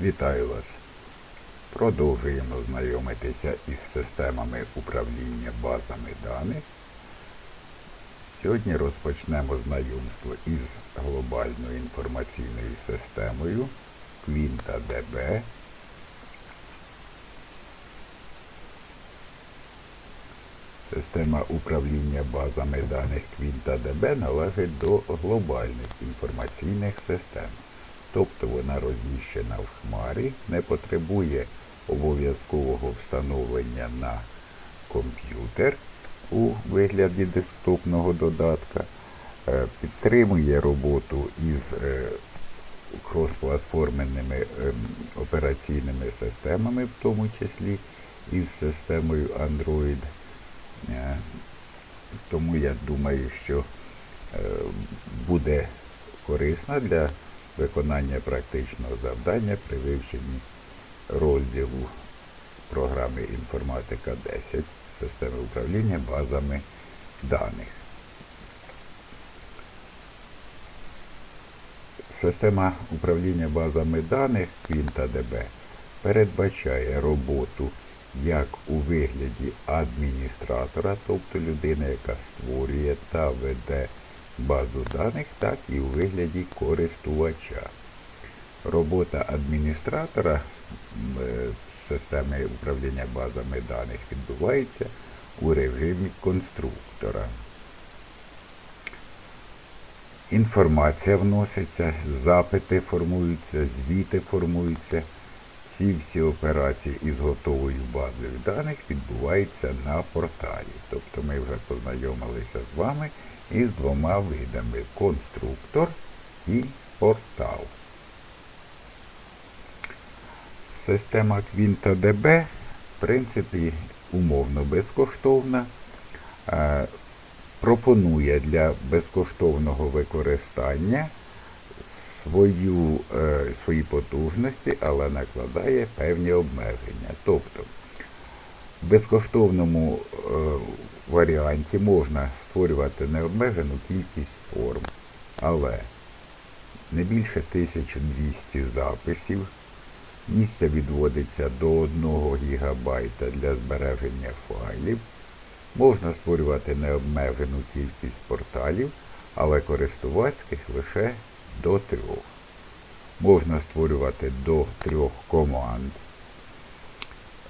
Вітаю вас! Продовжуємо знайомитися із системами управління базами даних. Сьогодні розпочнемо знайомство із глобальною інформаційною системою Quinta DB. Система управління базами даних Quinta DB належить до глобальних інформаційних систем. Тобто вона розміщена в хмарі, не потребує обов'язкового встановлення на комп'ютер у вигляді десктопного додатка, е, підтримує роботу із е, кросплатформеними ем, операційними системами, в тому числі із системою Android. Е, Тому я думаю, що е, буде корисна для виконання практичного завдання при вивченні розділу програми Інформатика 10 системи управління базами даних. Система управління базами даних QuintaDB передбачає роботу як у вигляді адміністратора, тобто людини, яка створює та веде базу даних, так і у вигляді користувача. Робота адміністратора е, системи управління базами даних відбувається у режимі конструктора. Інформація вноситься, запити формуються, звіти формуються. Ці всі операції із готовою даних відбуваються на порталі. Тобто ми вже познайомилися з вами із двома видами конструктор і портал. Система QuintaDB, в принципі, умовно безкоштовна. Е, Пропонує для безкоштовного використання свою, е, свої потужності, але накладає певні обмеження. Тобто в безкоштовному е, варіанті можна створювати необмежену кількість форм, але не більше 1200 записів. Місце відводиться до 1 ГБ для збереження файлів. Можна створювати необмежену кількість порталів, але користувацьких лише до трьох. Можна створювати до трьох команд,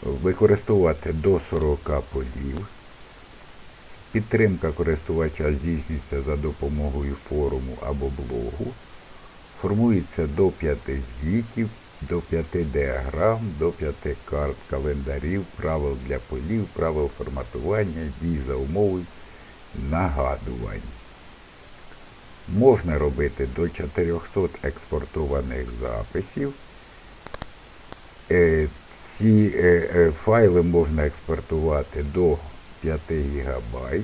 використовувати до 40 полів. Підтримка користувача здійснюється за допомогою форуму або блогу. Формується до 5 звітів, до 5 діаграм, до 5 карт календарів, правил для полів, правил форматування, дій за умови, нагадувань. Можна робити до 400 експортованих записів. Е, Ці е, е, файли можна експортувати до 5 ГБ,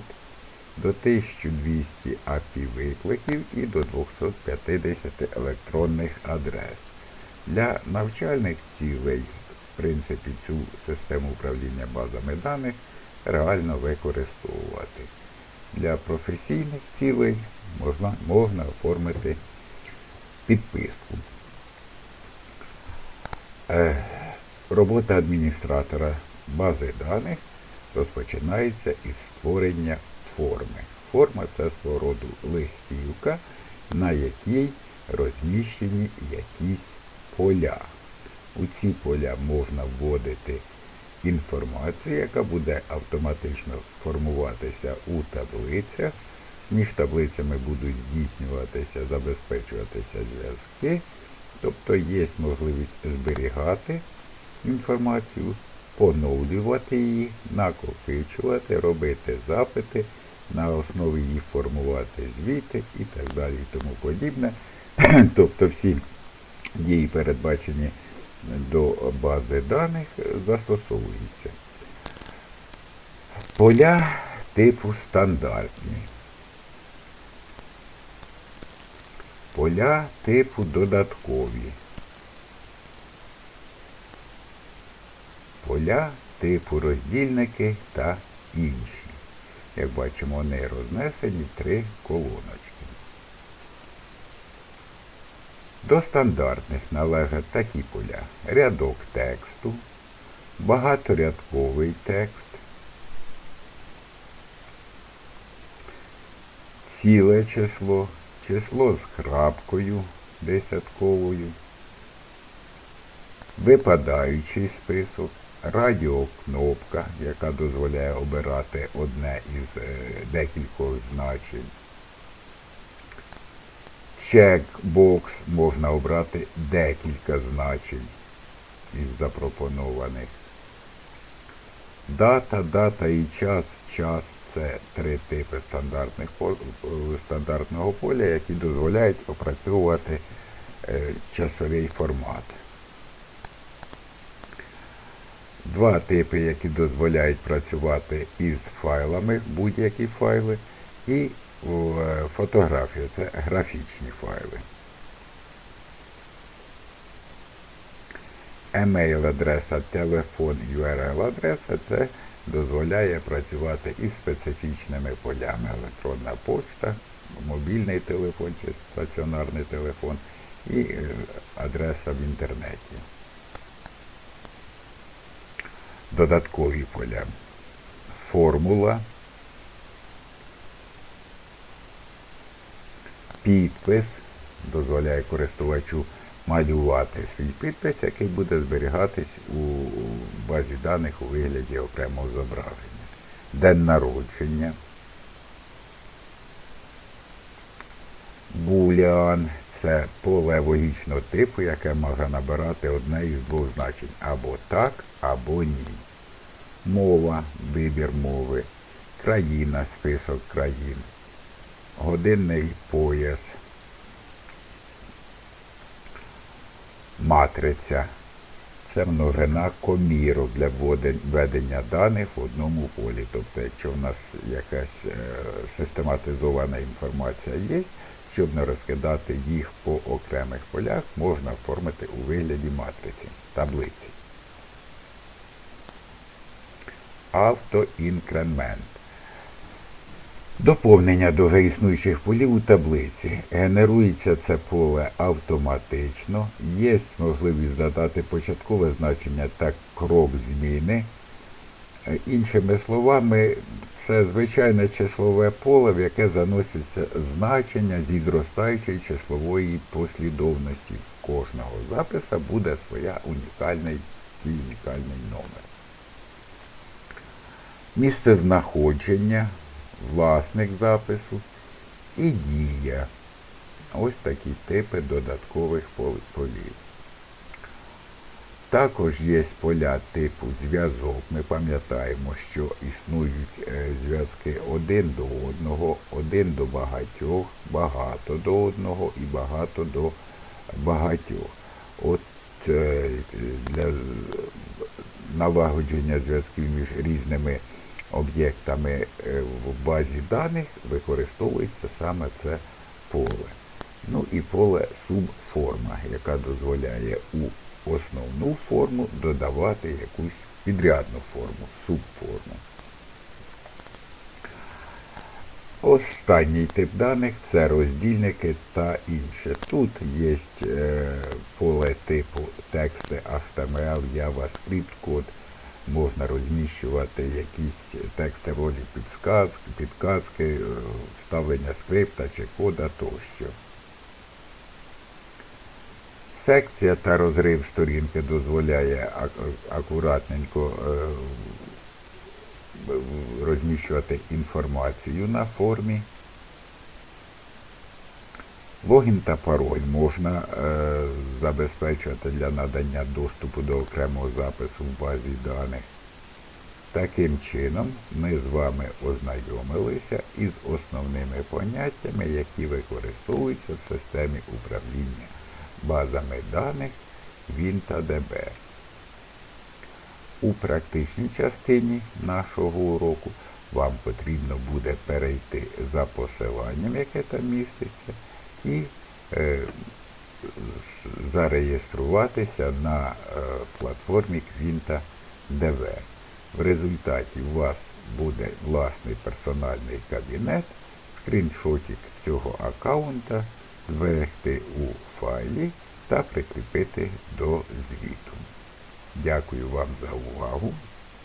до 1200 API викликів і до 250 електронних адрес. Для навчальних цілей, в принципі, цю систему управління базами даних реально використовувати. Для професійних цілей можна, можна оформити підписку. Робота адміністратора бази даних розпочинається із створення форми. Форма це свого листівка, на якій розміщені якісь поля. У ці поля можна вводити інформацію, яка буде автоматично формуватися у таблицях. Між таблицями будуть здійснюватися, забезпечуватися зв'язки, тобто є можливість зберігати інформацію, поновлювати її, накопичувати, робити запити, на основі її формувати звіти і так далі і тому подібне. Тобто всі дії, передбачені до бази даних, застосовуються. Поля типу стандартні. Поля типу додаткові. Поля типу роздільники та інші. Як бачимо, вони рознесені три колоночки. До стандартних належать такі поля. Рядок тексту, багаторядковий текст, ціле число, число з крапкою десятковою, випадаючий список, радіокнопка, яка дозволяє обирати одне із е, декількох значень. Чекбокс можна обрати декілька значень із запропонованих. Дата, дата і час, час це три типи стандартних е, стандартного поля, які дозволяють опрацьовувати е, часовий формат. Два типи, які дозволяють працювати із файлами, будь-які файли, і е, фотографія це графічні файли. Емейл-адреса, телефон, URL-адреса це дозволяє працювати із специфічними полями. Електронна почта, мобільний телефон чи стаціонарний телефон і е, адреса в інтернеті. Додаткові поля. Формула, підпис дозволяє користувачу малювати свій підпис, який буде зберігатись у базі даних у вигляді окремого зображення. День народження. Буліан це поле логічного типу, яке може набирати одне із двох значень або так, або ні. Мова, вибір мови, країна, список країн, годинний пояс, матриця. Це множина комірок для введення даних в одному полі. Тобто, якщо в нас якась е, систематизована інформація є, щоб не розкидати їх по окремих полях, можна оформити у вигляді матриці, таблиці. Автоінкремент. Доповнення до вже існуючих полів у таблиці. Генерується це поле автоматично. Є можливість задати початкове значення та крок зміни. Е, Іншими словами, це звичайне числове поле, в яке заноситься значення зі зростаючої числової послідовності. В кожного записа буде своя унікальний унікальний номер. Місце знаходження, власник запису і дія. Ось такі типи додаткових пол- полів. Також є поля типу зв'язок. Ми пам'ятаємо, що існують е, зв'язки один до одного, один до багатьох, багато до одного і багато до багатьох. От е, для налагодження зв'язків між різними об'єктами е, в базі даних використовується саме це поле. Ну і поле субформа, яка дозволяє у основну форму додавати якусь підрядну форму, субформу. Останній тип даних це роздільники та інше. Тут є е, поле типу тексти HTML, JavaScript, код. Можна розміщувати якісь тексти ролі підсказки, підказки, е, вставлення скрипта чи кода тощо. Секція та розрив сторінки дозволяє акуратненько е, розміщувати інформацію на формі. Логін та пароль можна е, забезпечувати для надання доступу до окремого запису в базі даних. Таким чином, ми з вами ознайомилися із основними поняттями, які використовуються в системі управління базами даних ВІН та ДБР. У практичній частині нашого уроку вам потрібно буде перейти за посиланням, яке там міститься, і е, зареєструватися на е, платформі Квінта ДВ. В результаті у вас буде власний персональний кабінет, скріншотик цього аккаунта зберегти у файлі та прикріпити до звіту. Дякую вам за увагу.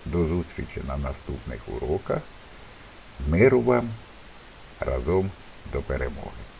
До зустрічі на наступних уроках. Миру вам разом до перемоги.